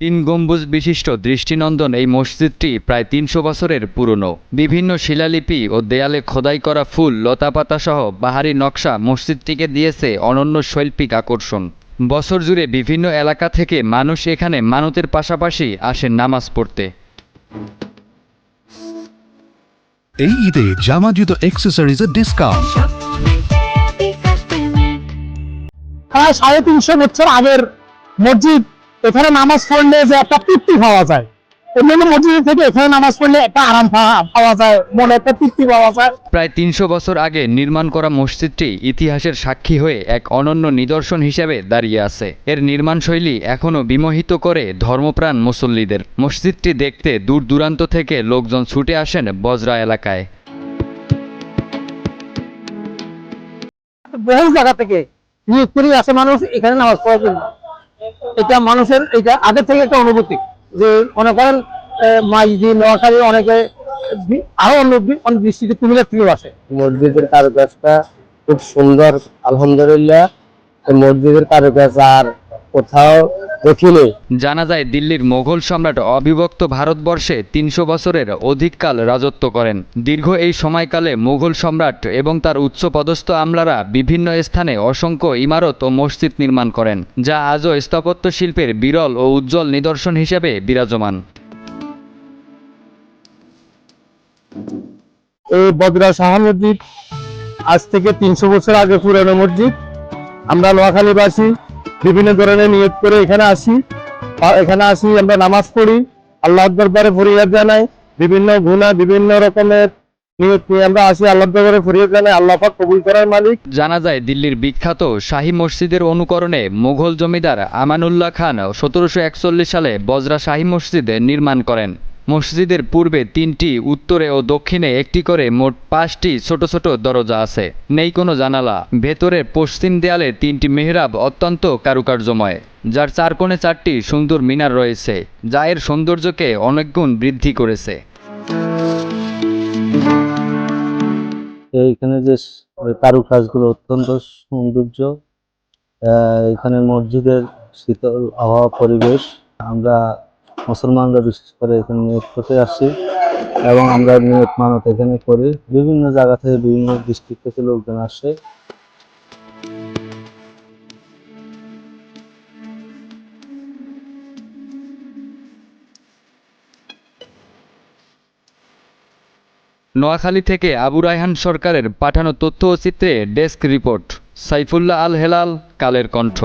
তিন গম্বুজ বিশিষ্ট দৃষ্টিনন্দন এই মসজিদটি প্রায় তিনশো বছরের পুরনো। বিভিন্ন শিলালিপি ও দেয়ালে খোদাই করা ফুল লতাপাতা সহ বাহারি নকশা মসজিদটিকে দিয়েছে অনন্য শৈল্পিক আকর্ষণ। বছর জুড়ে বিভিন্ন এলাকা থেকে মানুষ এখানে মানতের পাশাপাশি আসেন নামাজ পড়তে। এই ঈদে জামা জুতো অ্যাক্সেসরিজের ডিসকাউন্ট প্রায় সাড়ে তিনশো বছর আগের মসজিদ। এখানে নামাজ পড়লে যে একটা তৃপ্তি পাওয়া যায়। অন্যান্য মসজিদ থেকে এখানে নামাজ পড়লে একটা আরাম পাওয়া- পাওয়া যায় মনে একটা তৃপ্তি পাওয়া যায়। প্রায় তিনশো বছর আগে নির্মাণ করা মসজিদটি ইতিহাসের সাক্ষী হয়ে এক অনন্য নিদর্শন হিসেবে দাঁড়িয়ে আছে। এর নির্মাণশৈলী এখনও বিমোহিত করে ধর্মপ্রাণ মুসল্লিদের। মসজিদটি দেখতে দূর দূরান্ত থেকে লোকজন ছুটে আসেন বজরা এলাকায়। বহু জায়গা থেকে নিয়োগ করে আসে মানুষ এখানে নামাজ পড়ার জন্য। এটা মানুষের এটা আগের থেকে একটা অনুভূতি। যে মনে করেন মাইজি, নোয়াখালী অনেকে আরও অন্য দৃষ্টিতে কুমিল্লার থেকেও আসে মসজিদের কারুকাজটা খুব সুন্দর, আলহামদুলিল্লাহ। মসজিদের কারুকাজ আর কোথাও দেখিনি। জানা যায় দিল্লির মোগল সম্রাট অবিভক্ত ভারতবর্ষে তিনশো বছরের অধিককাল রাজত্ব করেন। দীর্ঘ এই সময়কালে মুঘল সম্রাট এবং তার উচ্চপদস্থ আমলারা বিভিন্ন স্থানে অসংখ্য ইমারত ও মসজিদ নির্মাণ করেন যা আজও স্থাপত্য শিল্পের বিরল ও উজ্জ্বল নিদর্শন হিসেবে বিরাজমান। এই বদরা শাহ মসজিদ আজ থেকে তিনশো বছর আগে পুরানো মসজিদ। আমরা নোয়াখালীবাসী বিভিন্ন ধরনের নিয়োগ করে এখানে আসি। এখানে আসি, আমরা নামাজ পড়ি। আল্লাহর দরবারে ফরিয়াদ জানাই। বিভিন্ন গুণা বিভিন্ন রকমের আমরা জানাই। আল্লাহ মালিক। জানা যায়, দিল্লির বিখ্যাত শাহী মসজিদের অনুকরণে মুঘল জমিদার আমানুল্লাহ খান সতেরোশো একচল্লিশ সালে বজরা শাহী মসজিদ নির্মাণ করেন। মসজিদের পূর্বে তিনটি, উত্তরে ও দক্ষিণে একটি করে মোট পাঁচটি ছোট ছোট দরজা আছে। নেই কোনো জানালা। ভেতরের পশ্চিম দেয়ালে তিনটি মেহরাব অত্যন্ত কারুকার্যময়, যার চার কোণে চারটি সুন্দর মিনার রয়েছে, যা এর সৌন্দর্যকে অনেকগুণ বৃদ্ধি করেছে। এইখানে যে কারুকাজগুলো অত্যন্ত সৌন্দর্য এখানে মসজিদের শীতল আবহাওয়া পরিবেশ। আমরা মুসলমানরা বিশেষ করে এখানে নিয়োগ করতে আসছি এবং আমরা নিয়োগ মানত এখানে করি। বিভিন্ন জায়গা থেকে বিভিন্ন ডিস্ট্রিক্ট থেকে লোকজন আসে। নোয়াখালী থেকে আবু রায়হান সরকারের পাঠানো তথ্য ও চিত্রে ডেস্ক রিপোর্ট, সাইফুল্লাহ আল হেলাল, কালের কণ্ঠ।